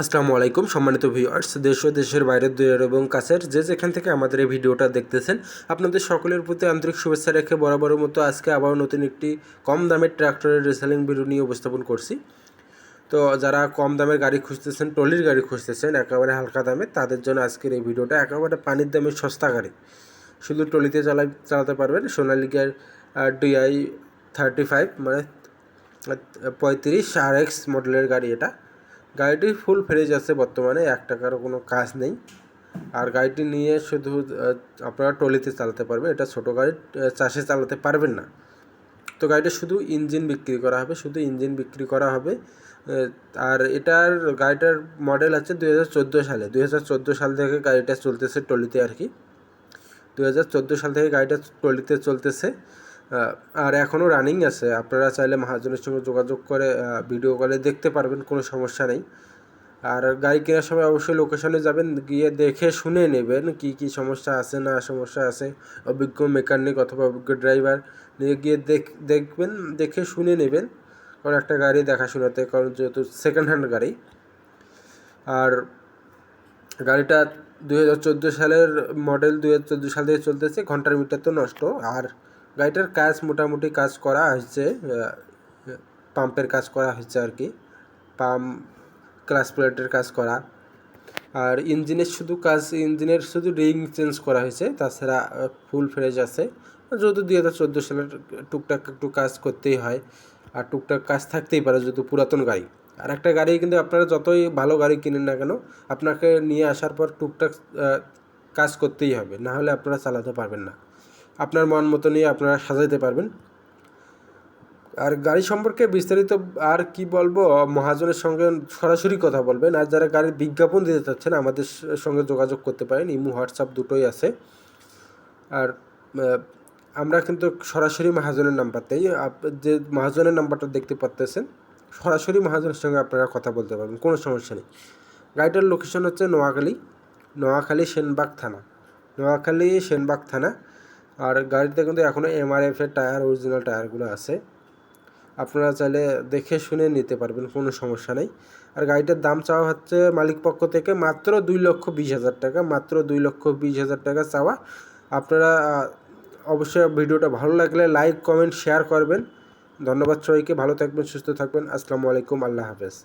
আসসালামু আলাইকুম, সম্মানিত ভিউয়ার্স দেশ ও দেশের বাইরের দূরের এবং কাছের যে যেখান থেকে আমাদের এই ভিডিওটা দেখতেছেন, আপনাদের সকলের প্রতি আন্তরিক শুভেচ্ছা রেখে বরাবরের মতো আজকে আবার নতুন একটি কম দামের ট্রাক্টরের রিসেলিং ভিডিও নিয়ে উপস্থাপন করছি। তো যারা কম দামের গাড়ি খুঁজতেছেন, ট্রলির গাড়ি খুঁজতেছেন, একেবারে হালকা দামে, তাদের জন্য আজকের এই ভিডিওটা একেবারে পানির দামে সস্তা গাড়ি। শুধু ট্রলিতে চালাই, চালাতে পারবেন, সোনালিকার ডিআই থার্টি ফাইভ মানে পঁয়ত্রিশ আর এক্স মডেলের গাড়ি এটা। গাড়িটি ফুল ফ্রেজ আছে বর্তমানে, এক টাকারও কোনো কাজ নেই। আর গাড়িটি নিয়ে শুধু আপনারা টলিতে চালাতে পারবেন এটা ছোটো গাড়ি চাষে চালাতে পারবেন না। তো গাড়িটা শুধু ইঞ্জিন বিক্রি করা হবে, শুধু ইঞ্জিন বিক্রি করা হবে। আর এটার, গাড়িটার মডেল আছে দুই হাজার চোদ্দ সালে। দুই হাজার চোদ্দ সাল থেকে গাড়িটা চলতেছে টলিতে আর কি। দু হাজার চোদ্দ সাল থেকে গাড়িটা টলিতে চলতেছে। আর এখনও রানিং আছে। আপনারা চাইলে মহাজনের সঙ্গে যোগাযোগ করে ভিডিও কলে দেখতে পারবেন, কোনো সমস্যা নেই। আর গাড়ি কেনার সময় অবশ্যই লোকেশনে যাবেন, গিয়ে দেখে শুনে নেবেন কি কি সমস্যা আছে, না সমস্যা আছে। অভিজ্ঞ মেকানিক অথবা অভিজ্ঞ ড্রাইভার নিয়ে গিয়ে দেখ, দেখবেন, দেখে শুনে নেবেন। কারণ একটা গাড়ি দেখাশোনাতে, কারণ যেহেতু সেকেন্ড হ্যান্ড গাড়ি। আর গাড়িটা দুই হাজার চোদ্দ সালের মডেল দুই হাজার চোদ্দ সাল থেকে চলতেছে, ঘণ্টার মিটার তো নষ্ট। আর গাড়িটার কাজ মোটামুটি কাজ করা হয়েছে পাম্পের কাজ করা হয়েছে আর কি। পাম্প ক্লাস প্লেটের কাজ করা। আর ইঞ্জিনের শুধু কাজ, ইঞ্জিনের শুধু রিং চেঞ্জ করা হয়েছে, তাছাড়া ফুল ফ্রেজ আছে। যেহেতু দুই হাজার চোদ্দ সালের টুকটাক একটু কাজ করতেই হয়, আর টুকটাক কাজ থাকতেই পারে যেহেতু পুরাতন গাড়ি। আর একটা গাড়ি কিন্তু আপনারা যতই ভালো গাড়ি কিনেন না কেন, আপনাকে নিয়ে আসার পর টুকটাক কাজ করতেই হবে, না হলে আপনারা চালাতে পারবেন না। আপনার মন মতো নিয়ে আপনারা সাজাইতে পারবেন। আর গাড়ি সম্পর্কে বিস্তারিত আর কি বলব, মহাজনের সঙ্গে সরাসরি কথা বলবেন। আর যারা গাড়ির বিজ্ঞাপন দিতে চাচ্ছেন, আমাদের সঙ্গে যোগাযোগ করতে পারেন। ইমো, হোয়াটসঅ্যাপ দুটোই আছে। আর আমরা কিন্তু সরাসরি মহাজনের নাম্বারটাই আপ- যে মহাজনের নাম্বারটা দেখতে পারতেছেন, সরাসরি মহাজনের সঙ্গে আপনারা কথা বলতে পারবেন, কোনো সমস্যা নেই। গাড়িটার লোকেশন হচ্ছে নোয়াখালী নোয়াখালী সেনবাগ থানা। নোয়াখালী সেনবাগ থানা। আর গাড়িতে কিন্তু এখনও এমআরএফ এর টায়ার অরিজিনাল টায়ারগুলো আছে। আপনারা চাইলে দেখে শুনে নিতে পারবেন, কোনো সমস্যা নেই। আর গাড়িটার দাম চাওয়া হচ্ছে মালিক পক্ষ থেকে মাত্র দুই লক্ষ বিশ হাজার টাকা, মাত্র দুই লক্ষ বিশ হাজার টাকা চাওয়া। আপনারা অবশ্যই ভিডিওটা ভালো লাগলে লাইক কমেন্ট শেয়ার করবেন। ধন্যবাদ সবাইকে, ভালো থাকবেন, সুস্থ থাকবেন। আসসালামু আলাইকুম, আল্লাহ হাফেজ।